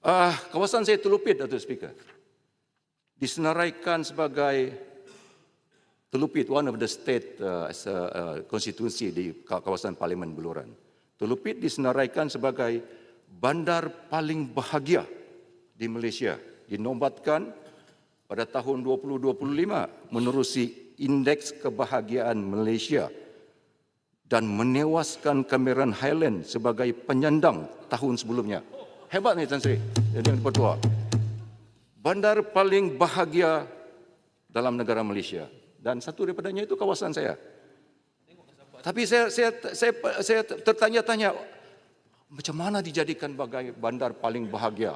Uh, kawasan saya Telupit, Datuk Speaker. Disenaraikan sebagai Telupit, one of the state uh, as a uh, constituency di kawasan Parlimen Beluran. Telupit disenaraikan sebagai bandar paling bahagia di Malaysia. Dinobatkan pada tahun 2025 menerusi indeks kebahagiaan Malaysia dan menewaskan Cameron Highland sebagai penyandang tahun sebelumnya. Hebat ni Tan Sri, jadi yang bertua. Bandar paling bahagia dalam negara Malaysia dan satu daripadanya itu kawasan saya. Tapi saya saya saya, saya tertanya-tanya macam mana dijadikan sebagai bandar paling bahagia?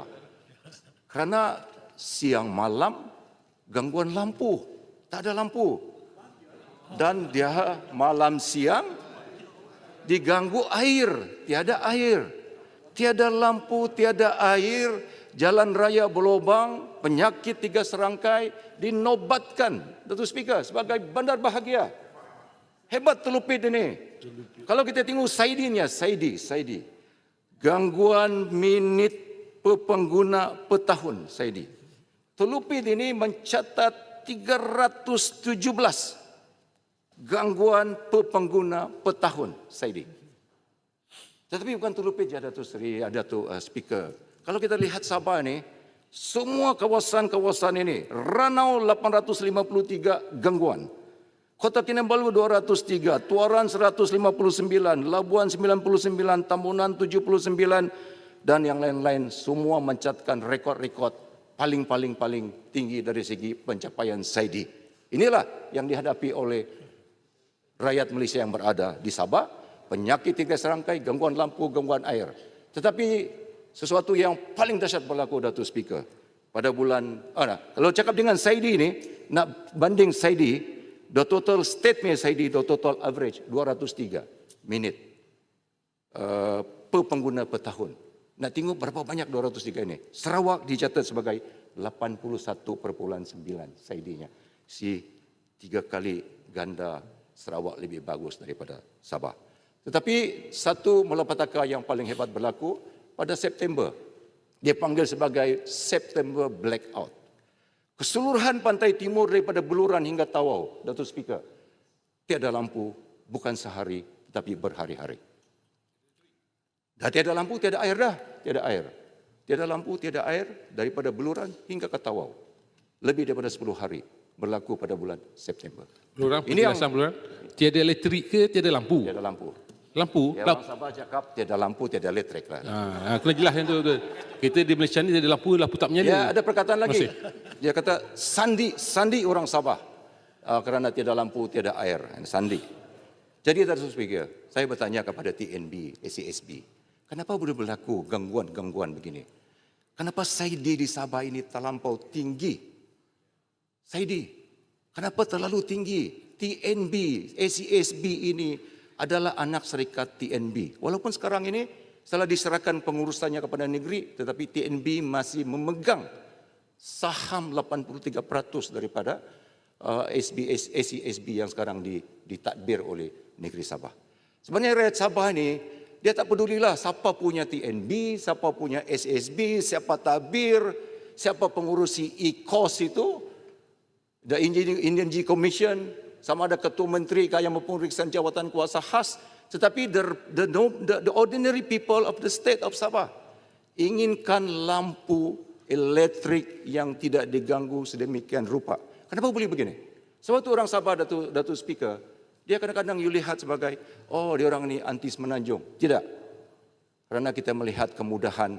Karena siang malam gangguan lampu, tak ada lampu. Dan dia malam siang diganggu air, tiada air tiada lampu, tiada air, jalan raya berlubang, penyakit tiga serangkai, dinobatkan, Datuk Speaker, sebagai bandar bahagia. Hebat telupit ini. Kalau kita tengok Saidinya, Saidi, Saidi. Gangguan minit pengguna per tahun, Saidi. Telupit ini mencatat 317 gangguan pengguna per tahun, Saidi. Tetapi bukan terlupit je Datuk Seri, ada tu uh, speaker. Kalau kita lihat Sabah ni, semua kawasan-kawasan ini, Ranau 853 gangguan. Kota Kinabalu 203, Tuaran 159, Labuan 99, Tambunan 79 dan yang lain-lain semua mencatatkan rekod-rekod paling-paling-paling tinggi dari segi pencapaian Saidi. Inilah yang dihadapi oleh rakyat Malaysia yang berada di Sabah penyakit tiga serangkai, gangguan lampu, gangguan air. Tetapi sesuatu yang paling dahsyat berlaku Datuk Speaker pada bulan nah, kalau cakap dengan Saidi ini nak banding Saidi the total statement Saidi the total average 203 minit uh, per pengguna per tahun. Nak tengok berapa banyak 203 ini. Sarawak dicatat sebagai 81.9 Saidinya. Si tiga kali ganda Sarawak lebih bagus daripada Sabah. Tetapi satu malapetaka yang paling hebat berlaku pada September. Dia panggil sebagai September Blackout. Keseluruhan pantai timur daripada Beluran hingga Tawau, Datuk Speaker, tiada lampu bukan sehari tetapi berhari-hari. Dah tiada lampu, tiada air dah. Tiada air. Tiada lampu, tiada air daripada Beluran hingga ke Tawau. Lebih daripada 10 hari berlaku pada bulan September. Beluran, Ini yang Beluran, tiada elektrik ke tiada lampu? Tiada lampu. Lampu? Ya, orang Sabah cakap tiada lampu, tiada elektrik lah. Ha, kena jelas yang tu, tu. Kita di Malaysia ni tiada lampu, lampu tak menyala. Ya, ada perkataan lagi. Masih. Dia kata sandi, sandi orang Sabah. Uh, kerana tiada lampu, tiada air. Sandi. Jadi, Tuan Speaker, saya bertanya kepada TNB, ACSB, kenapa boleh berlaku gangguan-gangguan begini? Kenapa Saidi di Sabah ini terlampau tinggi? Saidi, kenapa terlalu tinggi? TNB, ACSB ini adalah anak serikat TNB. Walaupun sekarang ini setelah diserahkan pengurusannya kepada negeri, tetapi TNB masih memegang saham 83% daripada ACSB yang sekarang ditadbir oleh negeri Sabah. Sebenarnya rakyat Sabah ini, dia tak pedulilah siapa punya TNB, siapa punya SSB, siapa tabir, siapa pengurusi e-cost itu, the Indian G Commission, sama ada ketua menteri kaya maupun riksaan jawatan kuasa khas tetapi the, the, the, the ordinary people of the state of Sabah inginkan lampu elektrik yang tidak diganggu sedemikian rupa. Kenapa boleh begini? Sebab tu orang Sabah Datuk Datu Speaker, dia kadang-kadang you lihat sebagai, oh dia orang ni anti semenanjung. Tidak. Kerana kita melihat kemudahan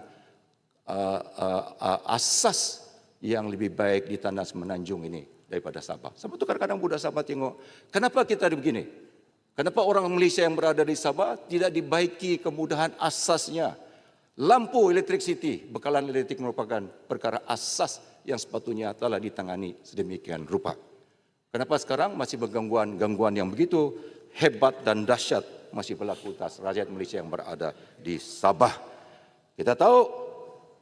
uh, uh, uh, asas yang lebih baik di tanah semenanjung ini daripada Sabah. Sebab itu kadang-kadang budak Sabah tengok, kenapa kita ada begini? Kenapa orang Malaysia yang berada di Sabah tidak dibaiki kemudahan asasnya? Lampu elektrisiti, bekalan elektrik merupakan perkara asas yang sepatutnya telah ditangani sedemikian rupa. Kenapa sekarang masih bergangguan-gangguan yang begitu hebat dan dahsyat masih berlaku atas rakyat Malaysia yang berada di Sabah. Kita tahu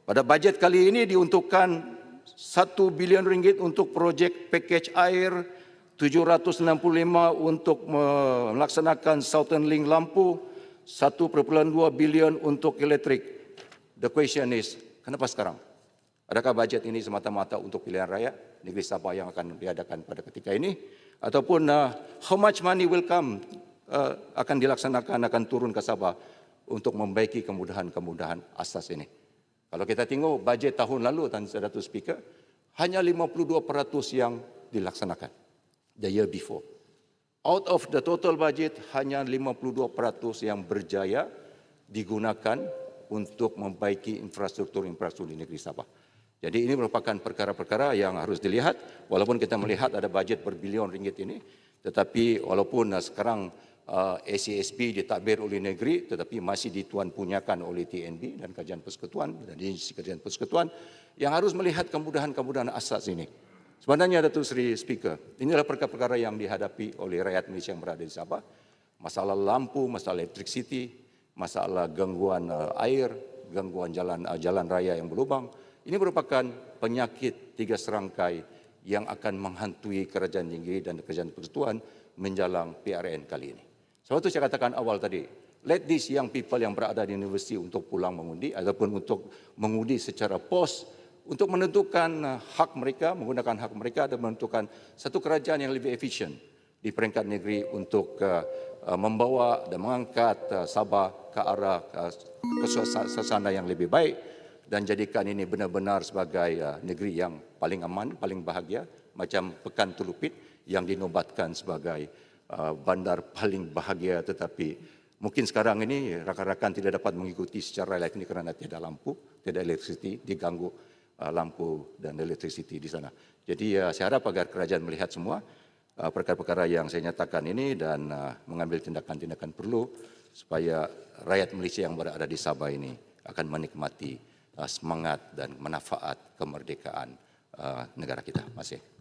pada bajet kali ini diuntukkan 1 bilion ringgit untuk projek package air, 765 untuk melaksanakan Southern Link lampu, 1.2 bilion untuk elektrik. The question is, Kenapa sekarang? Adakah bajet ini semata-mata untuk pilihan raya negeri Sabah yang akan diadakan pada ketika ini ataupun uh, how much money will come uh, akan dilaksanakan akan turun ke Sabah untuk membaiki kemudahan-kemudahan asas ini. Kalau kita tengok bajet tahun lalu Tan Datuk Speaker hanya 52% yang dilaksanakan the year before. Out of the total budget hanya 52% yang berjaya digunakan untuk membaiki infrastruktur-infrastruktur di negeri Sabah. Jadi ini merupakan perkara-perkara yang harus dilihat walaupun kita melihat ada bajet berbilion ringgit ini tetapi walaupun uh, sekarang uh, ACSB ditadbir oleh negeri tetapi masih dituan punyakan oleh TNB dan kajian persekutuan dan agensi kajian persekutuan yang harus melihat kemudahan-kemudahan asas ini. Sebenarnya Datuk Seri Speaker, inilah perkara-perkara yang dihadapi oleh rakyat Malaysia yang berada di Sabah. Masalah lampu, masalah elektrisiti, masalah gangguan uh, air, gangguan jalan uh, jalan raya yang berlubang. Ini merupakan penyakit tiga serangkai yang akan menghantui kerajaan tinggi dan kerajaan persekutuan menjalang PRN kali ini. Sebab itu saya katakan awal tadi, let these young people yang berada di universiti untuk pulang mengundi ataupun untuk mengundi secara pos untuk menentukan uh, hak mereka, menggunakan hak mereka dan menentukan satu kerajaan yang lebih efisien di peringkat negeri untuk uh, uh, membawa dan mengangkat Sabah ke arah kesuasana yang lebih baik dan jadikan ini benar-benar sebagai negeri yang paling aman, paling bahagia macam Pekan Tulupit yang dinobatkan sebagai bandar paling bahagia tetapi mungkin sekarang ini rakan-rakan tidak dapat mengikuti secara live ini kerana tiada lampu, tiada elektrisiti, diganggu uh, lampu dan elektrisiti di sana. Jadi uh, saya harap agar kerajaan melihat semua uh, perkara-perkara yang saya nyatakan ini dan uh, mengambil tindakan-tindakan perlu supaya rakyat Malaysia yang berada di Sabah ini akan menikmati uh, semangat dan manfaat kemerdekaan uh, negara kita. Terima kasih.